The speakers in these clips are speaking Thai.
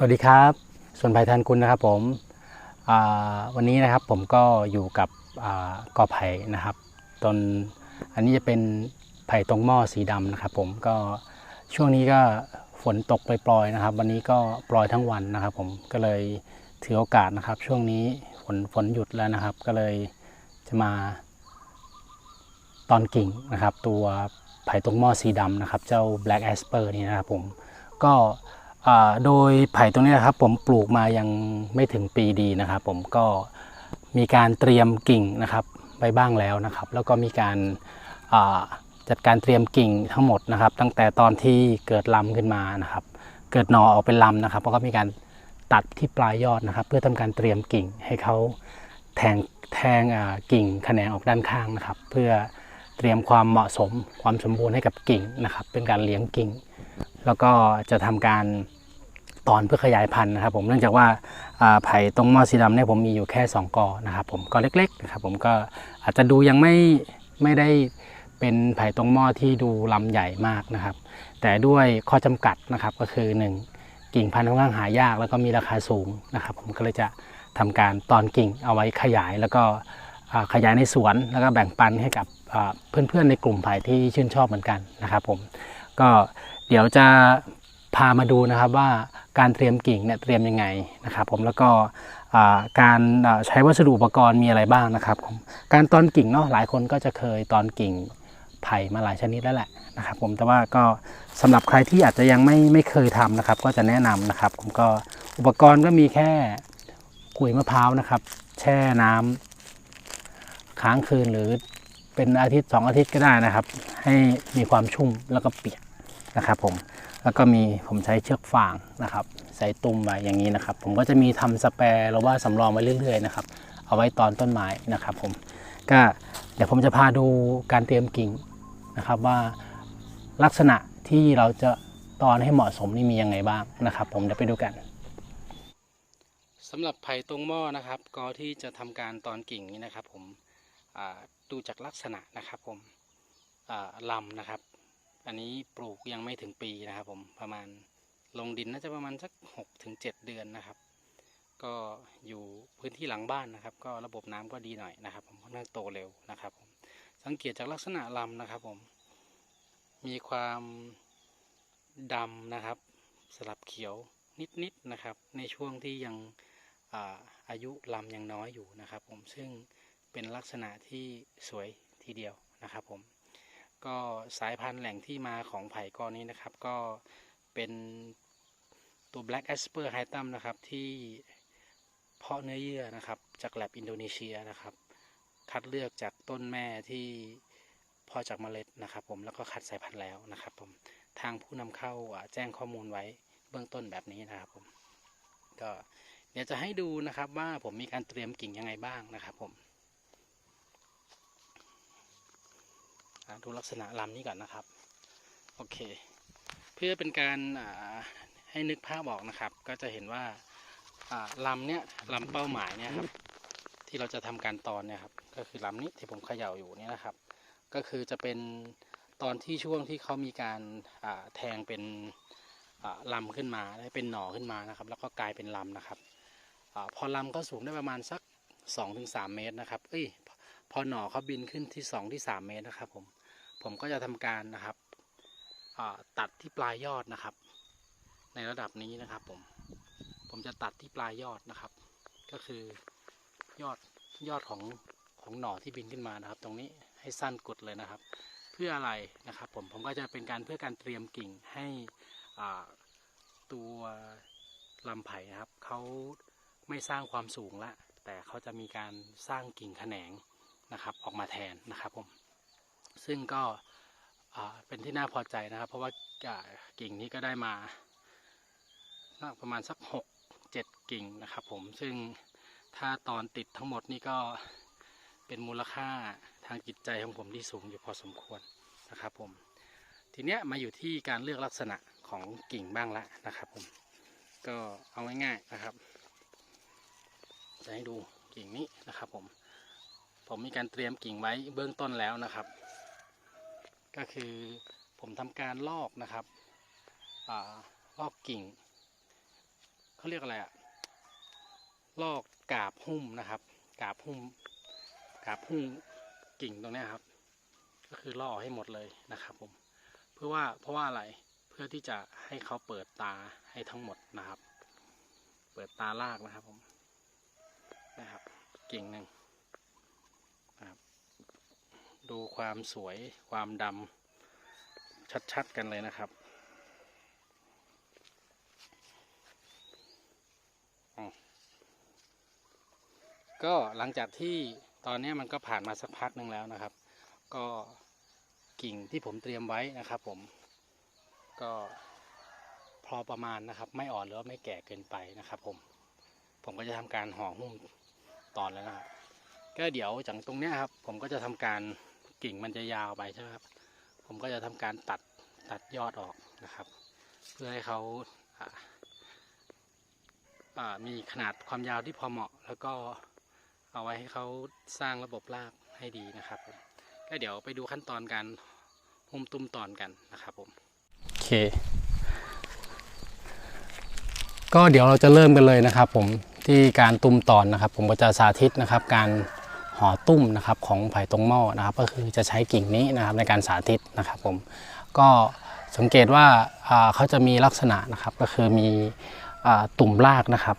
สวัสดีครับส่วนไผ่แทนคุณนะครับผมวันนี้นะครับผมก็อยู่กับอกอไผ่นะครับต้นอันนี้จะเป็นไผ่ตรงหม้อสีดำนะครับ ผมก็ช่วงนี้ก็ฝนตกปล่อยๆนะครับ วันนี้ก็ปล่อยทั้งวันนะครับ ผมก็เลยถือโอกาสนะครับ ช่วงนี้ฝนฝนหยุดแล้วนะครับ ก็เลยจะมาตอนกิ่งนะครับ ตัวไผ่ตรงหม้อสีดำนะครับ เจ้า Black Asper นี่นะครับผมก็ โดยไผ่ตรงนี้นะครับ ผมปลูกมายังไม่ถึงปีดีนะครับ ผมก็มีการเตรียมกิ่งนะครับไปบ้างแล้วนะครับ แล้วก็มีการาจัดการเตรียมกิ่งทั้งหมดนะครับ ตั้งแต่ตอนที่เกิดลำขึ้นมานะครับ เกิดหนอออกเป็นลำนะครับแล้วก็มีการตัดที่ปลายยอดนะครับ เพื่อทำการเตรียมกิ่งให้เขาแทงแทงกิ่งแขนงออกด้านข้างนะครับ เพื่อเตรียมความเหมาะสมความสมบูรณ์ให้กับกิ่งนะครับ เป็นการเลี้ยงกิ่ง แล้วก็จะทำการ ตอนเพื่อขยายพันธุ์นะครับ ผมเนื่องจากว่าไผ่ตรงมอสีดำเนี่ยผมมีอยู่แค่ 2กอนะครับ ผมกอเล็กๆนะครับผมก็อาจจะดูยังไม่ไม่ได้เป็นไผ่ตรงหม้อที่ดูลำใหญ่มากนะครับ แต่ด้วยข้อจำกัดนะครับก็คือ 1 กิ่งพันธุ์ค่อนข้างหายาก แล้วก็มีราคาสูงนะครับ ผมก็เลยจะทำการตอนกิ่งเอาไว้ขยายแล้วก็ขยายในสวนแล้วก็แบ่งปันให้กับเพื่อนๆในกลุ่มไผ่ที่ชื่นชอบเหมือนกันนะครับ ผมก็เดี๋ยวจะพามาดูนะครับว่า การเตรียมกิ่งเนี่ยเตรียมยังไงนะครับ ผมแล้วก็การใช้วัสดุอุปกรณ์มีอะไรบ้างนะครับผมการตอนกิ่งเนาะหลายคนก็จะเคยตอนกิ่งไผ่มาหลายชนิดแล้วแหละนะครับ ผมแต่ว่าก็สำหรับใครที่อาจจะยังไม่ไม่เคยทำนะครับ ก็จะแนะนำนะครับ ผมก็อุปกรณ์ก็มีแค่กุยมะพร้าวนะครับ แช่น้ำค้างคืนหรือเป็นอาทิตย์สองอาทิตย์ก็ได้นะครับ ให้มีความชุ่มแล้วก็เปียกนะครับผม แล้วก็มีผมใช้เชือกฟางนะครับ ใส่ตุ้มไว้อย่างนี้นะครับ ผมก็จะมีทำสแปรหรือว่าสำรองไว้เรื่อยๆนะครับ เอาไว้ตอนต้นไม้นะครับ ผม ก็เดี๋ยวผมจะพาดูการเตรียมกิ่งนะครับว่าลักษณะที่เราจะตอนให้เหมาะสมนี่มียังไงบ้างนะครับ ผมเดี๋ยวไปดูกันสำหรับไผ่ตรงหม้อนะครับก็ที่จะทำการตอนกิ่งนี้นะครับ ผมดูจากลักษณะนะครับ ผมลำนะครับ อันนี้ปลูกยังไม่ถึงปีนะครับผมประมาณลงดินน่าจะประมาณสักหกถึงเจ็ดเดือนนะครับ ก็อยู่พื้นที่หลังบ้านนะครับ ก็ระบบน้ำก็ดีหน่อยนะครับ ผมค่อนข้างโตเร็วนะครับผมสังเกตจากลักษณะลำนะครับ ผม มีความดำนะครับ สลับเขียวนิดๆนะครับ ในช่วงที่ยังอาอายุลำยังน้อยอยู่นะครับ ผมซึ่งเป็นลักษณะที่สวยทีเดียวนะครับผม ก็สายพันธุ์แหล่งที่มาของไผ่กอนี้นะครับ ก็เป็นตัว Black Asper h y t a m นะครับ ที่เพาะเนื้อเยื่อนะครับ จากแลบอินโดนีเซียนะครับ คัดเลือกจากต้นแม่ที่พาะจากเมล็ดนะครับ ผมแล้วก็คัดสายพันธุ์แล้วนะครับ ผมทางผู้นำเข้าแจ้งข้อมูลไว้เบื้องต้นแบบนี้นะครับ ผมก็เดี๋ยวจะให้ดูนะครับว่าผมมีการเตรียมกิ่งยังไงบ้างนะครับ ผม อ่า ดูลักษณะลำนี้ก่อนนะครับ โอเค เพื่อเป็นการให้นึกภาพออกนะครับ ก็จะเห็นว่าลำเนี้ยลำเป้าหมายเนี่ยครับ ที่เราจะทำการตอนเนี่ยครับ ก็คือลำนี้ที่ผมเขย่าอยู่เนี่ยนะครับ ก็คือจะเป็นตอนที่ช่วงที่เขามีการแทงเป็นลำขึ้นมาได้เป็นหน่อขึ้นมานะครับ แล้วก็กลายเป็นลำนะครับอพอลำก็สูงได้ประมาณสัก 2-3 เมตรนะครับเอ้ยพอพอหน่อเขาบินขึ้นที่ 2 ที่ 3 เมตรนะครับผม ผมก็จะทำการนะครับตัดที่ปลายยอดนะครับ ในระดับนี้นะครับผมผมจะตัดที่ปลายยอดนะครับ ก็คือยอดยอดของของหน่อที่บินขึ้นมานะครับ ตรงนี้ให้สั้นกดเลยนะครับ เพื่ออะไรนะครับผมผมก็จะเป็นการเพื่อการเตรียมกิ่งให้ตัวลำไผ่นะครับเขาไม่สร้างความสูงละแต่เขาจะมีการสร้างกิ่งแขนงนะครับ ออกมาแทนนะครับผม ซึ่งก็เป็นที่น่าพอใจนะครับ เพราะว่ากิ่งนี้ก็ได้มาประมาณสักหกเจ็ดกิ่งนะครับผมซึ่งถ้าตอนติดทั้งหมดนี่ก็เป็นมูลค่าทางจิตใจของผมที่สูงอยู่พอสมควรนะครับผมทีเนี้ยมาอยู่ที่การเลือกลักษณะของกิ่งบ้างละนะครับผมก็เอาง่ายๆนะครับ จะให้ดูกิ่งนี้นะครับผมผมมีการเตรียมกิ่งไว้เบื้องต้นแล้วนะครับ ก็คือผมทำการลอกนะครับอลอกกิ่งเขาเรียกอะไรอะลอกกาบหุ้มนะครับ กาบหุ้ม กาบหุ้มกิ่งตรงนี้ครับ ก็คือล่อให้หมดเลยนะครับ ผม เพื่อว่าเพราะว่าอะไรเพื่อที่จะให้เขาเปิดตาให้ทั้งหมดนะครับ เปิดตารากนะครับผมนะครับกิ่งหนึ่ง ดูความสวยความดำชัดๆกันเลยนะครับก็หลังจากที่ตอนนี้มันก็ผ่านมาสักพักหนึ่งแล้วนะครับ ก็กิ่งที่ผมเตรียมไว้นะครับผมก็พอประมาณนะครับ ไม่อ่อนหรือว่าไม่แก่เกินไปนะครับผมผมก็จะทำการห่อหุ้มตอนแล้วนะครับก็เดี๋ยวจากตรงนี้ครับ ผมก็จะทำการ กิ่งมันจะยาวไปใช่ไหมครับ ผมก็จะทำการตัดตัดยอดออกนะครับ เพื่อให้เขาามีขนาดความยาวที่พอเหมาะ แล้วก็เอาไว้ให้เขาสร้างระบบรากให้ดีนะครับก็เดี๋ยวไปดูขั้นตอนการหุ้มตุ้มตอนกันนะครับผมโอเค ก็เดี๋ยวเราจะเริ่มกันเลยนะครับ ผมที่การตุ้มตอนนะครับ ผมก็จะสาธิตนะครับ การ ห่อตุ้มนะครับของไผ่ตรงหม้อนะครับ ก็คือจะใช้กิ่งนี้นะครับในการสาธิตนะครับผมก็สังเกตว่าเขาจะมีลักษณะนะครับก็คือมีอตุ่มรากนะครับ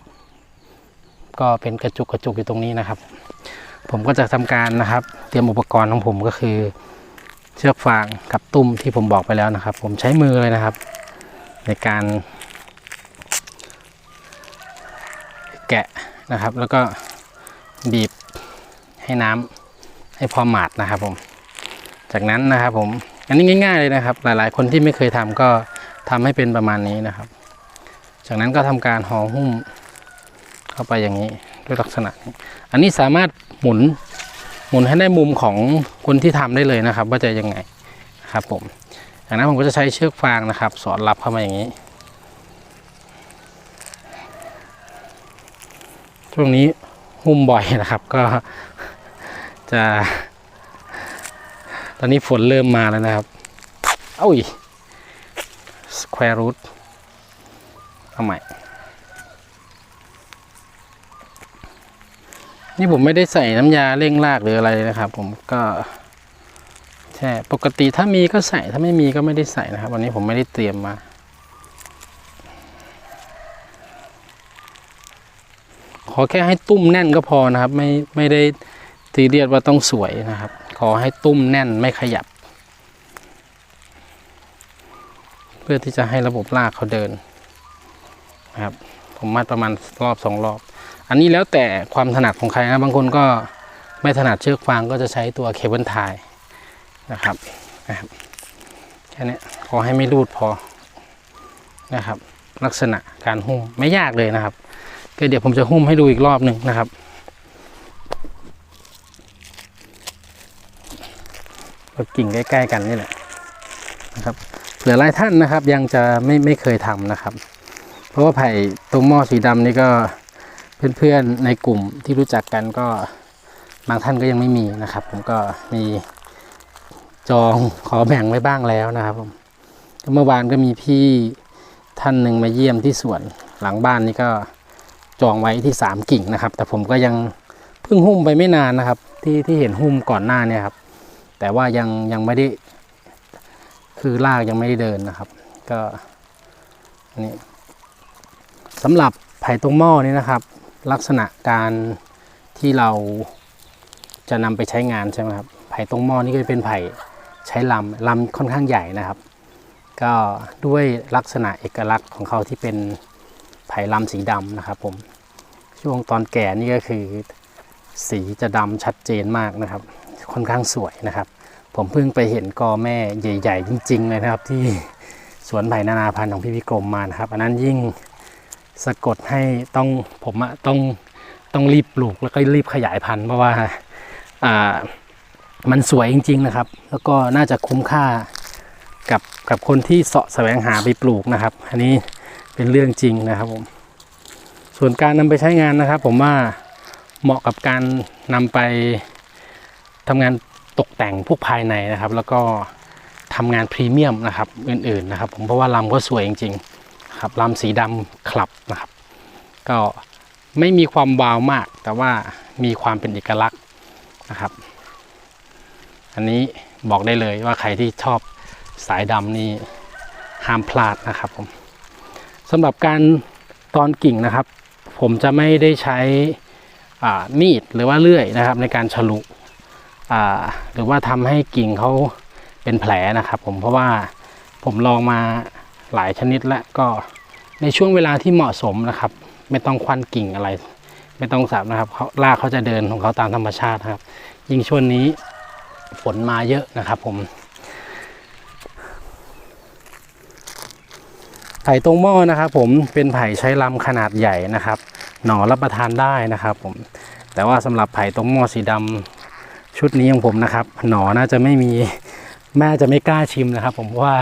ก็เป็นกระจุกกระจุกอยู่ตรงนี้นะครับ ผมก็จะทำการนะครับ เตรียมอุปกรณ์ของผมก็คือ เชือกฟางกับตุ้มที่ผมบอกไปแล้วนะครับ ผมใช้มือเลยนะครับ ในการแกะนะครับ แล้วก็บีบ ให้น้ำให้พอหมาดนะครับผม จากนั้นนะครับผม อันนี้ง่าย ๆเลยนะครับ หลายๆ คนที่ไม่เคยทำก็ทำให้เป็นประมาณนี้นะครับ จากนั้นก็ทำการห่อหุ้มเข้าไปอย่างนี้ด้วยลักษณะนี้ อันนี้สามารถหมุนหมุนให้ได้มุมของคนที่ทำได้เลยนะครับ ว่าจะยังไงครับผมจากนั้นผมก็จะใช้เชือกฟางนะครับ สอดรับเข้ามาอย่างนี้ ช่วงนี้หุ้มบ่อยนะครับ ก็ จะ ตอนนี้ฝนเริ่มมาแล้วนะครับ เอ้ย square root เอาใหม่ นี่ผมไม่ได้ใส่น้ำยาเร่งรากหรืออะไรนะครับ ผมก็ใช่ปกติถ้ามีก็ใส่ถ้าไม่มีก็ไม่ได้ใส่นะครับ วันนี้ผมไม่ได้เตรียมมา ขอแค่ให้ตุ้มแน่นก็พอนะครับ ไม่ไม่ได้ ตีเรียดว่าต้องสวยนะครับ ขอให้ตุ้มแน่นไม่ขยับ เพื่อที่จะให้ระบบรากเขาเดินนะครับ ผมมัดประมาณรอบสองรอบ อันนี้แล้วแต่ความถนัดของใครนะบางคนก็ไม่ถนัดเชือกฟางก็จะใช้ตัวเคเบิลไทยนะครับนะครับแค่นี้ขอให้ไม่รูดพอนะครับ ลักษณะการหุ้มไม่ยากเลยนะครับก็เดี๋ยวผมจะหุ้มให้ดูอีกรอบหนึ่งนะครับ ก็กิ่งใกล้ๆกันนี่แหละนะครับเหลือหลายท่านนะครับ ยังจะไม่ไม่เคยทำนะครับ เพราะว่าไผ่ตรงหม้อสีดำนี่ก็เพื่อนๆในกลุ่มที่รู้จักกันก็บางท่านก็ยังไม่มีนะครับ ผมก็มีจองขอแบ่งไว้บ้างแล้วนะครับผมเมื่อวานก็มีพี่ท่านหนึ่งมาเยี่ยมที่สวนหลังบ้านนี่ก็จองไว้ที่สามกิ่งนะครับ แต่ผมก็ยังเพิ่งหุ้มไปไม่นานนะครับ ที่ที่เห็นหุ้มก่อนหน้าเนี่ยครับ แต่ว่ายังยังไม่ได้ คือรากยังไม่ได้เดินนะครับ ก็นนี้สำหรับไผ่ตรงหม้อนี่นะครับ ลักษณะการที่เราจะนำไปใช้งานใช่ไหมครับไผ่ตรงหม้อนี่ก็จะเป็นไผ่ใช้ลำลำค่อนข้างใหญ่นะครับ ก็ด้วยลักษณะเอกลักษณ์ของเขาที่เป็นไผ่ลำสีดำนะครับผมช่วงตอนแก่นี่ก็คือสีจะดำชัดเจนมากนะครับ ค่อนข้างสวยนะครับ ผมเพิ่งไปเห็นกอแม่ใหญ่ ๆ จริง ๆ เลยนะครับ ที่สวนไผ่นานาพันธุ์ของพี่พิกรมมานะครับ อันนั้นยิ่งสะกดให้ต้องผมอะต้องต้องรีบปลูกแล้วก็รีบขยายพันธุ์เพราะว่าอ่ามันสวยจริง ๆ นะครับ แล้วก็น่าจะคุ้มค่ากับกับคนที่เสาะแสวงหาไปปลูกนะครับ อันนี้เป็นเรื่องจริงนะครับผมส่วนการนำไปใช้งานนะครับ ผมว่าเหมาะกับการนำไป ทำงานตกแต่งพวกภายในนะครับ แล้วก็ทำงานพรีเมียมนะครับอื่นๆนะครับผมเพราะว่าลำก็สวยจริงๆครับลำสีดำคลับนะครับ ก็ไม่มีความวาวมาก แต่ว่ามีความเป็นเอกลักษณ์นะครับ อันนี้บอกได้เลยว่าใครที่ชอบสายดำนี่ห้ามพลาดนะครับผมสำหรับการตอนกิ่งนะครับ ผมจะไม่ได้ใช้อ่ามีดหรือว่าเลื่อยนะครับ ในการฉลุ หรือว่าทำให้กิ่งเขาเป็นแผลนะครับผมเพราะว่าผมลองมาหลายชนิดแล้วก็ในช่วงเวลาที่เหมาะสมนะครับ ไม่ต้องควันกิ่งอะไร ไม่ต้องสับนะครับเขารากเขาจะเดินของเขาตามธรรมชาติครับ ยิ่งช่วงนี้ฝนมาเยอะนะครับผมไผ่ตรงหม้อนะครับผมเป็นไผ่ใช้ลำขนาดใหญ่นะครับ หน่อรับประทานได้นะครับผมแต่ว่าสำหรับไผ่ตรงหม้อสีดำ ชุดนี้ของผมนะครับ หนอน่าจะไม่มีแม่จะไม่กล้าชิมนะครับ ผมเพราะว่า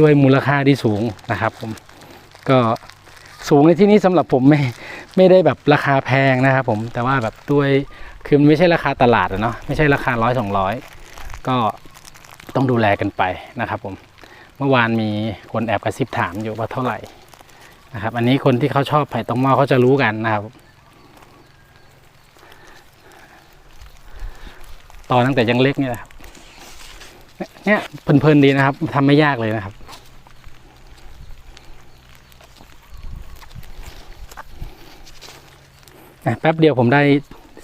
ด้วยมูลค่าที่สูงนะครับ ผมก็สูงในที่นี้สำหรับผมไม่ไม่ได้แบบราคาแพงนะครับ ผมแต่ว่าแบบด้วยคือมันไม่ใช่ราคาตลาดอะเนาะไม่ใช่ราคาร้อยสองร้อยก็ต้องดูแลกันไปนะครับ ผมเมื่อวานมีคนแอบกระซิบถามอยู่ว่าเท่าไหร่นะครับ อันนี้คนที่เขาชอบไผ่ตรงหม้อเขาจะรู้กันนะครับ ตอนตั้งแต่ยังเล็กเนี่ยแหละครับเนี่ยเพลินๆดีนะครับทำไม่ยากเลยนะครับแป๊บเดียวผมได้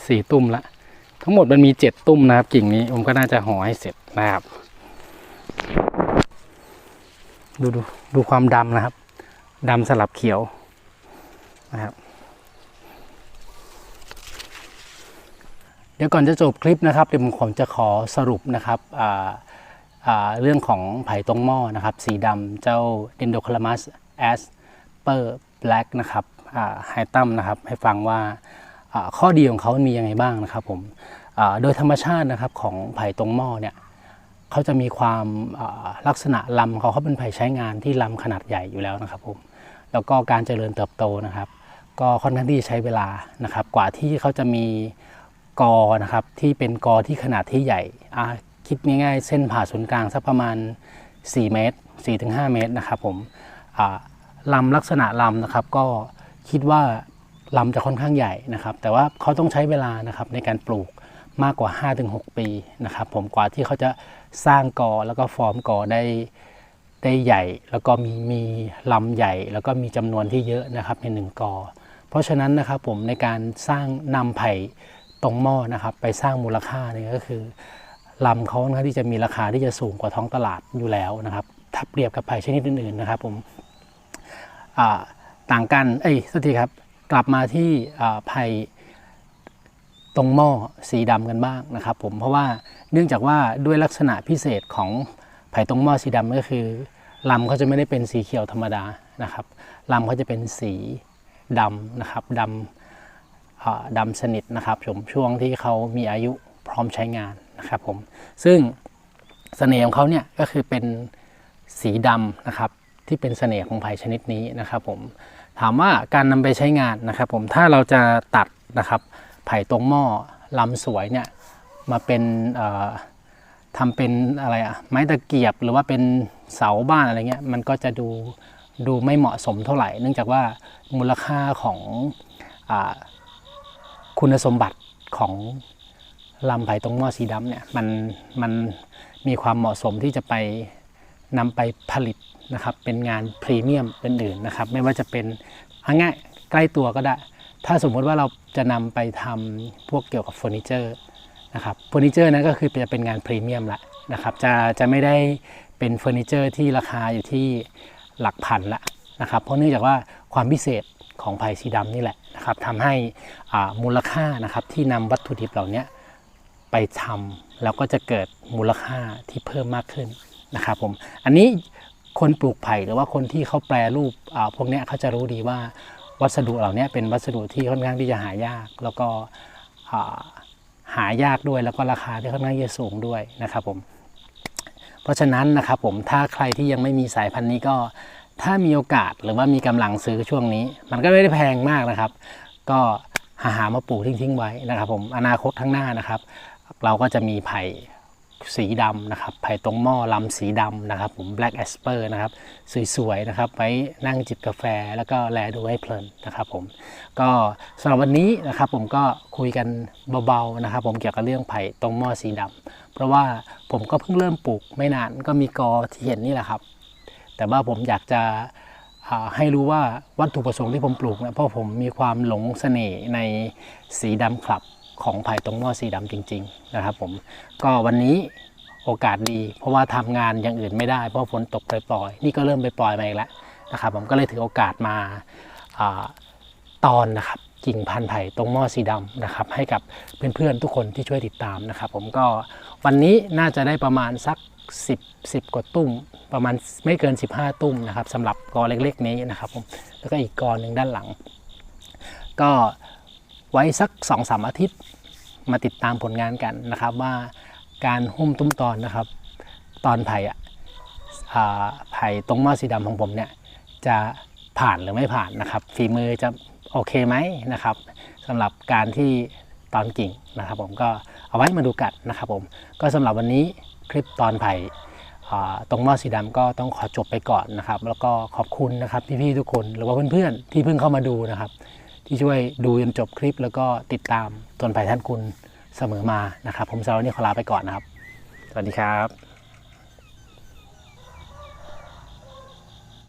สี่ตุ้มละทั้งหมดมันมีเจ็ดตุ้มนะครับกิ่งนี้ผมก็น่าจะห่อให้เสร็จนะครับ ดูดูดูความดำนะครับดำสลับเขียวนะครับ เดี๋ยวก่อนจะจบคลิปนะครับเดี๋ยวผมจะขอสรุปนะครับเรื่องของไผ่ตรงหม้อนะครับ สีดำเจ้า d e n d o c l a m u s asper black นะครับไฮตัมนะครับ ให้ฟังว่าข้อดีของเขามียังไงบ้างนะครับผมโดยธรรมชาตินะครับของไผ่ตรงหม้อเนี่ยเขาจะมีความลักษณะลำเขาเขาเป็นไผ่ใช้งานที่ลำขนาดใหญ่อยู่แล้วนะครับผมแล้วก็การเจริญเติบโตนะครับ ก็ค่อนข้างที่ใช้เวลานะครับ กว่าที่เขาจะมี กอนะครับที่เป็นกอที่ขนาดที่ใหญ่คิดง่ายๆ เส้นผ่าศูนย์กลางสักประมาณ 4 เมตร 4-5 เมตรนะครับผมลำลักษณะลำนะครับก็คิดว่าลำจะค่อนข้างใหญ่นะครับ แต่ว่าเขาต้องใช้เวลานะครับในการปลูกมากกว่า 5-6 ปีนะครับผมกว่าที่เขาจะสร้างกอแล้วก็ฟอร์มกอได้ได้ใหญ่ แล้วก็มีมีลำใหญ่ แล้วก็มีจำนวนที่เยอะนะครับในหนึ่งกอ เพราะฉะนั้นนะครับผมในการสร้างนำไผ่ ตรงหม้อนะครับ ไปสร้างมูลค่าเนี่ยก็คือลำเขานะที่จะมีราคาที่จะสูงกว่าท้องตลาดอยู่แล้วนะครับ ถ้าเปรียบกับไผ่ชนิดอื่นๆนะครับผมต่างกันเอ้ยสักทีครับ กลับมาที่ไผ่ตรงหม้อสีดำกันบ้างนะครับผมเพราะว่าเนื่องจากว่าด้วยลักษณะพิเศษของไผ่ตรงหม้อสีดำก็คือลำเขาจะไม่ได้เป็นสีเขียวธรรมดานะครับลำเขาจะเป็นสีดำนะครับดำ ดำสนิทนะครับผมช่วงที่เขามีอายุพร้อมใช้งานนะครับผมซึ่งเสน่ห์ของเขาเนี่ยก็คือเป็นสีดำนะครับที่เป็นเสน่ห์ของไผ่ชนิดนี้นะครับผมถามว่าการนำไปใช้งานนะครับผมถ้าเราจะตัดนะครับไผ่ตรงหม้อลำสวยเนี่ยมาเป็นเอ่อทำเป็นอะไรอะไม้ตะเกียบหรือว่าเป็นเสาบ้านอะไรเงี้ยมันก็จะดูดูไม่เหมาะสมเท่าไหร่ เนื่องจากว่ามูลค่าของอ คุณสมบัติของลำไผ่ตรงหม้อสีดำเนี่ยมันมันมีความเหมาะสมที่จะไปนำไปผลิตนะครับ เป็นงานพรีเมียมอื่นๆนะครับ ไม่ว่าจะเป็นเอาง่ายใกล้ตัวก็ได้ ถ้าสมมติว่าเราจะนำไปทำพวกเกี่ยวกับเฟอร์นิเจอร์นะครับเฟอร์นิเจอร์นั้นก็คือจะเป็นงานพรีเมียมละนะครับจะจะไม่ได้เป็นเฟอร์นิเจอร์ที่ราคาอยู่ที่หลักพันละนะครับ เพราะเนื่องจากว่าความพิเศษ ของไผ่สีดำนี่แหละนะครับทำให้มูลค่านะครับที่นำวัตถุดิบเหล่านี้ไปทำแล้วก็จะเกิดมูลค่าที่เพิ่มมากขึ้นนะครับผมอันนี้คนปลูกไผ่หรือว่าคนที่เขาแปรรูปพวกนี้เขาจะรู้ดีว่าวัสดุเหล่านี้เป็นวัสดุที่ค่อนข้างที่จะหายาก แล้วก็หายากด้วยแล้วก็ราคาที่ค่อนข้างจะสูงด้วยนะครับผมเพราะฉะนั้นนะครับผมถ้าใครที่ยังไม่มีสายพันธุ์นี้ก็ ถ้ามีโอกาสหรือว่ามีกำลังซื้อช่วงนี้ มันก็ไม่ได้แพงมากนะครับ ก็หาหามาปลูกทิ้งๆไว้นะครับผมอนาคตข้างหน้านะครับ เราก็จะมีไผ่สีดำนะครับ ไผ่ตรงหม้อลำสีดำนะครับ ผม Black Asper นะครับ สวยๆนะครับ ไว้นั่งจิบกาแฟแล้วก็แลดูให้เพลินนะครับผม ก็สำหรับวันนี้นะครับผมก็คุยกันเบาๆนะครับ ผมเกี่ยวกับเรื่องไผ่ตรงหม้อสีดำเพราะว่าผมก็เพิ่งเริ่มปลูกไม่นานก็มีกอที่เห็นนี่แหละครับ แต่ว่าผมอยากจะให้รู้ว่าวัตถุประสงค์ที่ผมปลูกเนะเพราะผมมีความหลงเสน่ห์ในสีดำคลับของไผ่ตรงหม้อสีดำจริง ๆ นะครับผมก็วันนี้โอกาสดี เพราะว่าทำงานอย่างอื่นไม่ได้ เพราะฝนตกปล่อยๆนี่ก็เริ่มไปปล่อยมาอีกแล้วนะครับผมก็เลยถือโอกาสมาอาตอนนะครับกิ่งพันธุ์ไผ่ตรงหม้อสีดำนะครับให้กับเพื่อนๆทุกคนที่ช่วยติดตามนะครับ ผมก็วันนี้น่าจะได้ประมาณสัก 10 10 กว่าตุ้ม ประมาณไม่เกิน 15 ตุ้มนะครับสำหรับกอเล็กๆ นี้นะครับผมแล้วก็อีกกอหนึ่งด้านหลัง ก็ไว้สัก2อสอาทิตย์มาติดตามผลงานกันนะครับว่าการหุ้มตุ้มตอนนะครับ ตอนไผ่อะไผ่ตรงมอสีดำของผมเนี่ยจะผ่านหรือไม่ผ่านนะครับ ฝีมือจะโอเคไหมนะครับสำหรับการที่ตอนกิ่งนะครับ ผมก็เอาไว้มาดูกันนะครับผมก็สำหรับวันนี้ คลิปตอนไผ่ตรงหม้อสีดำก็ต้องขอจบไปก่อนนะครับ แล้วก็ขอบคุณนะครับพี่ๆทุกคนหรือว่าเพื่อนๆที่เพิ่งเข้ามาดูนะครับ ที่ช่วยดูจนจบคลิป แล้วก็ติดตามตนไผ่ท่านคุณเสมอมานะครับ ผมสำหรับวันนี้ขอลาไปก่อนนะครับ สวัสดีครับ